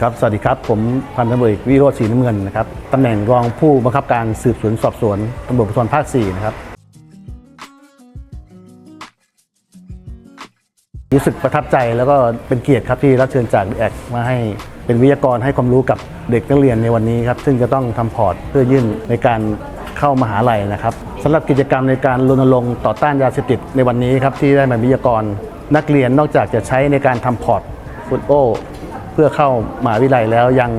ครับ สวัสดีครับ ผมพันตำรวจเอกวิโรจน์ศรีน้ำเงินนะครับตำแหน่งรองผู้บังคับการสืบสวนสอบสวนตำรวจภูธรภาค 4 นะครับ รู้สึกประทับใจแล้วก็เป็นเกียรติครับที่รับเชิญจากแอกมาให้เป็นวิทยากรให้ความรู้กับเด็กนักเรียนในวันนี้ครับ ซึ่งจะต้องทำพอร์ตเพื่อยื่นในการเข้ามหาลัยนะครับสำหรับกิจกรรมในการรณรงค์ต่อต้านยาเสพติดในวันนี้ครับที่ได้มาวิทยากรนักเรียนนอกจากจะใช้ในการทำพอร์ตฟุตโอ เพื่อเข้ามหาวิทยาลัยแล้วยัง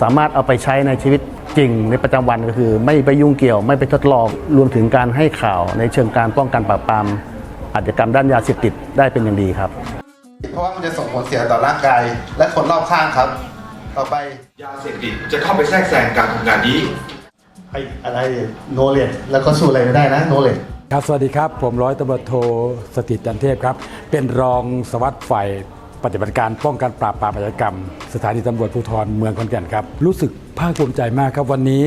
สามารถเอาไปใช้ในชีวิตจริงในประจำวันก็คือ ไม่ไปยุ่งเกี่ยว ไม่ไปทดลองรวมถึงการให้ข่าวในเชิงการป้องกันปราบปรามอาชญากรรมด้านยาเสพติดได้เป็นอย่างดีครับ เพราะว่ามันจะส่งผลเสียต่อร่างกาย และคนรอบข้างครับ ต่อไปยาเสพติดจะเข้าไปแทรกแซงการทำงานนี้ไอ้อะไรโนเลดแล้วก็สู้อะไรไม่ได้นะโนเลดครับสวัสดีครับ ผมร้อยตำรวจโทสถิตจันเทพครับ เป็นรองสารวัสดิ์ฝ่าย ปฏิบัติการป้องกันปราบปรามอาชญากรรม สถานีตำรวจภูธรเมืองขอนแก่นครับ รู้สึกภาคภูมิใจมากครับ วันนี้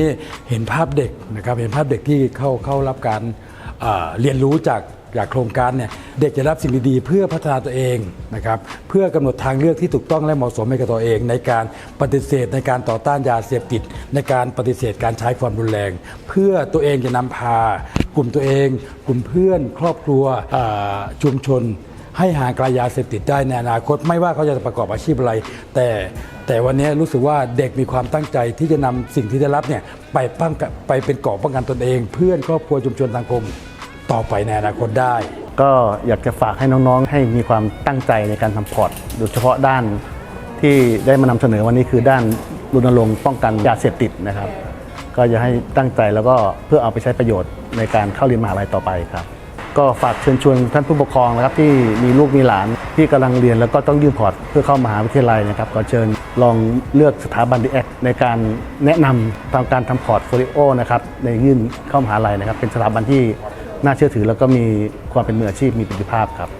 เห็นภาพเด็กนะครับ เห็นภาพเด็กที่เข้าเข้ารับการเอ่อเรียนรู้จากจากโครงการเนี่ยเด็กจะรับสิ่งดีๆ เพื่อพัฒนาตัวเองนะครับเพื่อกำหนดทางเลือกที่ถูกต้องและเหมาะสมให้กับตัวเอง ในการปฏิเสธในการต่อต้านยาเสพติด ในการปฏิเสธการใช้ความรุนแรง เพื่อตัวเองจะนำพากลุ่มตัวเอง กลุ่มเพื่อน ครอบครัวอ่าชุมชน ให้ห่างไกลยาเสพติดได้ในอนาคต ไม่ว่าเขาจะประกอบอาชีพอะไร แต่แต่วันนี้รู้สึกว่าเด็กมีความตั้งใจที่จะนำสิ่งที่ได้รับเนี่ยไปป้องกันไปเป็นเกราะป้องกันตนเอง เพื่อนครอบครัวชุมชนสังคมต่อไปในอนาคตได้ ก็อยากจะฝากให้น้องๆ ให้มีความตั้งใจในการทำพอร์ตโดยเฉพาะด้านที่ได้มานำเสนอวันนี้คือด้านรณรงค์ป้องกันยาเสพติดนะครับ ก็จะให้ตั้งใจแล้วก็เพื่อเอาไปใช้ประโยชน์ในการเข้าเรียนมหาลัยต่อไปครับ ก็ฝากเชิญชวนท่านผู้ปกครองนะครับที่มีลูกมีหลานที่กำลังเรียนแล้วก็ต้องยื่นพอร์ตเพื่อเข้ามหาวิทยาลัยนะครับก็เชิญลองเลือกสถาบันดีแอคในการแนะนำทางการทำพอร์ตโฟลิโอนะครับในยื่นเข้ามหาลัยนะครับ เป็นสถาบันที่น่าเชื่อถือแล้วก็มีความเป็นมืออาชีพมีประสิทธิภาพครับ